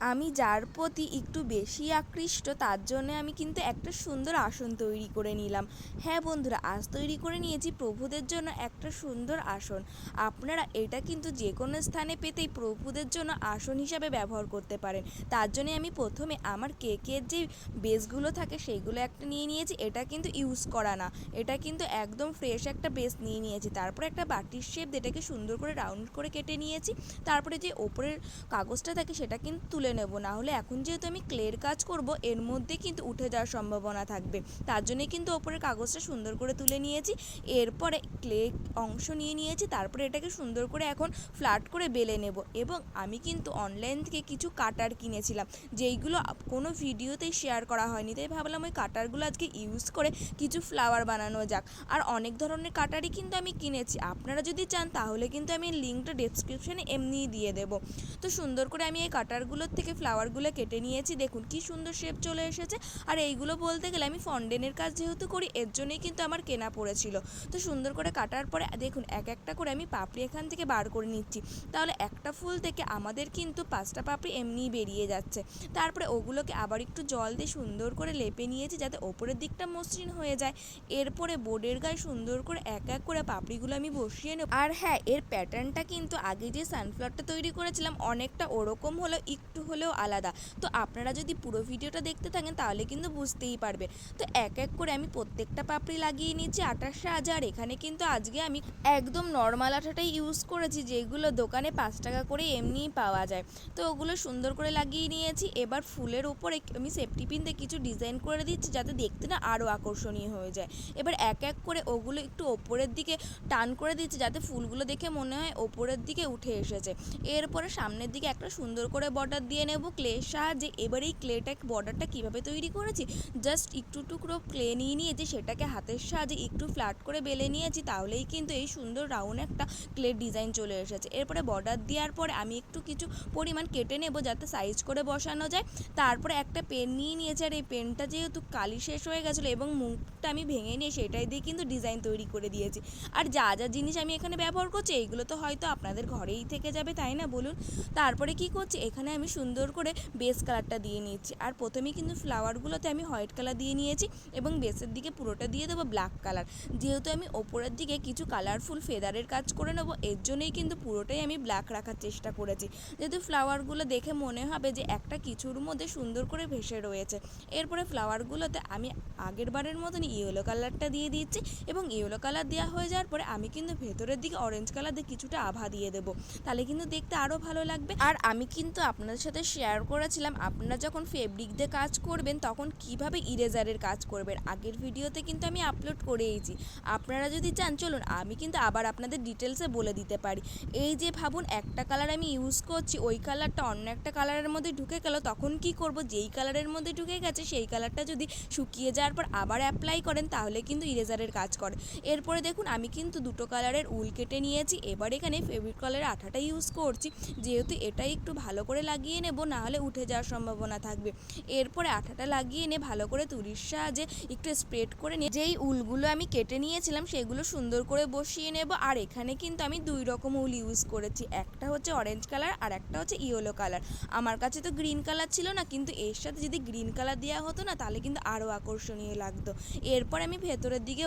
আমি যার প্রতি একটু বেশি আকৃষ্ট, তার জন্যে আমি কিন্তু একটা সুন্দর আসন তৈরি করে নিলাম। হ্যাঁ বন্ধুরা, আজ তৈরি করে নিয়েছি প্রভুদের জন্য একটা সুন্দর আসন। আপনারা এটা কিন্তু যে কোনো স্থানে পেতেই প্রভুদের জন্য আসন হিসাবে ব্যবহার করতে পারেন। তার জন্যে আমি প্রথমে আমার কেকের যে বেসগুলো থাকে সেইগুলো একটা নিয়ে নিয়েছি। এটা কিন্তু ইউজ করা না। এটা কিন্তু একদম ফ্রেশ একটা বেস নিয়ে নিয়েছি। তারপরে একটা বাটির শেপ যেটাকে সুন্দর করে রাউন্ড করে কেটে নিয়েছি। তারপরে যে ওপরের কাগজটা থাকে সেটা কিন্তু তুলে নেব। না হলে এখন যেহেতু আমি ক্লের কাজ করব, এর মধ্যে কিন্তু উঠে যাওয়ার সম্ভাবনা থাকবে। তার জন্যই কিন্তু ওপরের কাগজটা সুন্দর করে তুলে নিয়েছি। এরপরে ক্লে অংশ নিয়ে নিয়েছি, তারপরে এটাকে সুন্দর করে এখন ফ্ল্যাট করে বেলে নেব। এবং আমি কিন্তু অনলাইন থেকে কিছু কাটার কিনেছিলাম, যেইগুলো কোনো ভিডিওতেই শেয়ার করা হয়নি। তাই ভাবলাম ওই কাটারগুলো আজকে ইউজ করে কিছু ফ্লাওয়ার বানানো যাক। আর অনেক ধরনের কাটারই কিন্তু আমি কিনেছি। আপনারা যদি চান, তাহলে কিন্তু আমি লিঙ্কটা ডেসক্রিপশনে এমনিই দিয়ে দেবো। তো সুন্দর করে আমি এই কাটারগুলোর থেকে ফ্লাওয়ারগুলো কেটে নিয়েছি। দেখুন কি সুন্দর শেপ চলে এসেছে। আর এইগুলো বলতে গেলে আমি ফন্ডেনের কাজ যেহেতু করি, এর জন্যই কিন্তু আমার কেনা পড়েছিল। তো সুন্দর করে কাটার পরে দেখুন, এক একটা করে আমি পাপড়ি এখান থেকে বার করে নিচ্ছি। তাহলে একটা ফুল থেকে আমাদের কিন্তু পাঁচটা পাপড়ি এমনিই বেরিয়ে যাচ্ছে। তারপরে ওগুলোকে আবার একটু জল দিয়ে সুন্দর করে লেপে নিয়েছি যাতে ওপরের দিকটা মসৃণ হয়ে যায়। এরপরে বোর্ডের গায়ে সুন্দর করে এক এক করে পাপড়িগুলো আমি বসিয়ে নেব। আর হ্যাঁ এর প্যাটার্নটা কিন্তু আগে যে সানফ্লাওয়ারটা তৈরি করেছিলাম, অনেকটা ওরকম হলো একটু হলেও আলাদা। তো আপনারা যদি পুরো ভিডিওটা দেখতে থাকেন, তাহলে কিন্তু বুঝতেই পারবে তো এক এক করে আমি প্রত্যেকটা পাপড়ি লাগিয়ে আটার সাহায্যে আর এখানে কিন্তু আজকে আমি একদম নর্মাল আঠাটাই ইউজ করেছি, যেগুলো দোকানে পাঁচ টাকা করে এমনিই পাওয়া যায়। তো ওগুলো সুন্দর করে লাগিয়ে নিয়েছি। এবার ফুলের উপরে আমি সেফটি পিন দিয়ে কিছু ডিজাইন করে দিচ্ছি, যাতে দেখতে না আরও আকর্ষণীয় হয়ে যায়। এবার এক এক করে ওগুলো একটু ওপরের দিকে টান করে দিচ্ছি, যাতে ফুলগুলো দেখে মনে হয় ওপরের দিকে উঠে এসেছে। এরপরে সামনের দিকে একটা সুন্দর করে বর্ডার দিয়ে নেব ক্লের সাহায্যে। এবার এই ক্লেটা বর্ডারটা কীভাবে তৈরি করেছি? জাস্ট একটু টুকরো ক্লে নিয়ে নিয়েছি, সেটাকে হাতের সাহায্যে একটু ফ্ল্যাট করে বেলে নিয়েছি, তাহলেই কিন্তু এই সুন্দর রাউন্ড একটা ক্লের ডিজাইন চলে এসেছে। এরপরে বর্ডার দেওয়ার পরে আমি একটু কিছু পরিমাণ কেটে নেব, যাতে সাইজ করে বসানো যায়। তারপরে একটা পেন নিয়ে নিয়েছি, আর এই পেনটা যেহেতু কালি শেষ হয়ে গেছিল এবং মুখটা আমি ভেঙে নিয়ে সেটাই দিয়ে কিন্তু ডিজাইন তৈরি করে দিয়েছি। আর যা যা জিনিস আমি এখানে ব্যবহার করছি, এইগুলো তো হয়তো আপনাদের ঘরেই থেকে যাবে, তাই না? বলুন। তারপরে কি করছি? এখানে আমি সুন্দর করে বেস কালারটা দিয়ে নিচ্ছি আর প্রথমেই কিন্তু ফ্লাওয়ারগুলোতে আমি হোয়াইট কালার দিয়ে নিয়েছি এবং বেসের দিকে পুরোটা দিয়ে দেবো ব্ল্যাক কালার যেহেতু আমি ওপরের দিকে কিছু কালারফুল ফেদারের কাজ করে নেব, এর জন্যই কিন্তু পুরোটাই আমি ব্ল্যাক রাখার চেষ্টা করেছি। যেহেতু ফ্লাওয়ারগুলো দেখে মনে হবে যে একটা কিছুর মধ্যে সুন্দর করে ভেসে রয়েছে, এরপরে ফ্লাওয়ারগুলোতে আমি আগের বারের মতন ইয়েলো কালারটা দিয়ে দিচ্ছি এবং ইয়েলো কালার দেওয়া হয়ে যাওয়ার পরে আমি কিন্তু ভেতরের দিকে অরেঞ্জ কালার দিয়ে কিছুটা আভা দিয়ে দেবো। তাহলে কিন্তু দেখতে আরও ভালো লাগবে। আর আমি কিন্তু আপনাদের সাথে শেয়ার করেছিলাম, আপনারা যখন ফেব্রিক দিয়ে কাজ করবেন, তখন কীভাবে ইরেজারের কাজ করবেন? আগের ভিডিওতে কিন্তু আমি আপলোড করেইছি। আপনারা যদি চান, চলুন, আমি কিন্তু আবার আপনাদের ডিটেলসে বলে দিতে পারি। এই যে ভাবুন, একটা কালার আমি ইউজ করছি, ওই কালারটা অন্য একটা কালারের মধ্যে ঢুকে গেল, তখন কি করব? যেই কালারের মধ্যে ঢুকে গেছে, সেই কালারটা যদি শুকিয়ে যাওয়ার পর আবার অ্যাপ্লাই করেন, তাহলে কিন্তু ইরেজারের কাজ করে। এরপরে দেখুন, আমি কিন্তু দুটো কালারের উল কেটে নিয়েছি, এবার এখানে ফেব্রিক কালারের আঠাটা ইউজ করছি, যেহেতু এটা একটু ভালো করে লাগিয়ে নেব না হলে উঠে যাওয়ার সম্ভাবনা থাকবে। এরপরে আঠাটা লাগিয়ে নিয়ে ভালো করে তুলির সাহায্যে একটু স্প্রেড করে নিয়ে যেই উলগুলো আমি কেটে নিয়েছিলাম, সেগুলো সুন্দর করে বসিয়ে নেব। আর এখানে কিন্তু আমি দুই রকম উল ইউজ করেছি। একটা হচ্ছে অরেঞ্জ কালার আর একটা হচ্ছে ইয়েলো কালার আমার কাছে তো গ্রিন কালার ছিল না, কিন্তু এর সাথে যদি গ্রিন কালার দেওয়া হতো না, তাহলে কিন্তু আরও আকর্ষণীয় লাগতো। এরপর আমি ভেতরের দিকে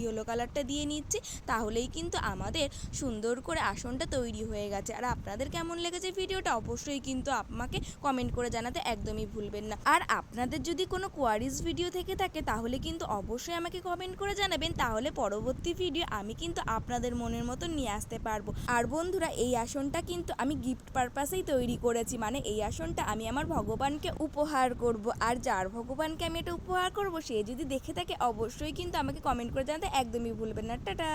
ইয়েলো কালারটা দিয়ে নিচ্ছি, তাহলেই কিন্তু আমাদের সুন্দর করে আসনটা তৈরি হয়ে গেছে। আর আপনাদের কেমন লেগেছে ভিডিওটা? অবশ্যই কিন্তু আমাকে কমেন্ট করে জানাতে একদমই ভুলবেন না। আর আপনাদের যদি কোনো কোয়ারিজ ভিডিও থেকে থাকে, তাহলে কিন্তু অবশ্যই আমাকে কমেন্ট করে জানাবেন। তাহলে পরবর্তী ভিডিও আমি কিন্তু আপনাদের মনের মতো নিয়ে আসতে পারব। আর বন্ধুরা, এই আসনটা কিন্তু আমি গিফট পারপাসেই তৈরি করেছি। মানে এই আসনটা আমি আমার ভগবানকে উপহার করব। আর যার ভগবানকে আমি এটা উপহার করব, সে যদি দেখে থাকে, অবশ্যই কিন্তু আমাকে কমেন্ট করে জানাতে একদমই ভুলবেন না। টাটা!